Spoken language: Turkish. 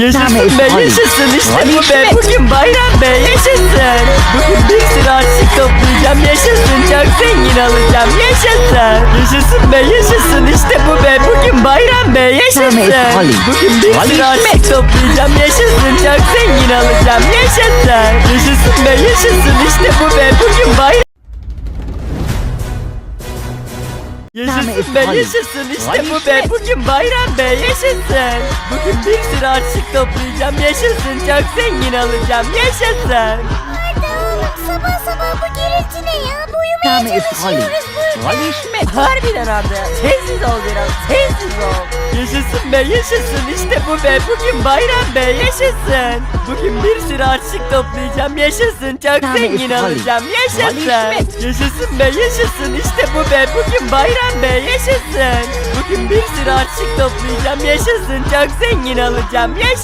Yaşasın be yaşasın. İşte bu be bugün bayram be yaşasın. Bugün bir sürü harçlık toplayacağım yaşasın. Çok zengin olacağım yaşasın. Yaşasın be yaşasın. İşte bu be bugün bayram be yaşasın. Bugün bir sürü harçlık toplayacağım yaşasın. Çok zengin olacağım yaşasın. Yaşasın be yaşasın. İşte bu be Yaşasın be yaşasın. İşte bu be bugün bayram be yaşasın. Bugün bir sürü harçlık toplayacağım yaşasın. Çok zengin olacağım yaşasın. Arda oğlum sabah sabah bu gürültü ne ya? Bu uyumaya çalışıyoruz burada. Harbiden Arda sessiz ol biraz sessiz ol. Yaşasın be yaşasın. İşte bu be. Bugün bayram be yaşasın. Bugün bir sürü harçlık toplayacağım. Yaşasın. Çok zengin olacağım. Yaşasın. Yaşasın be yaşasın. İşte bu be. Bugün bayram be yaşasın. Bugün bir sürü harçlık toplayacağım. Yaşasın. Çok zengin olacağım. Yaşasın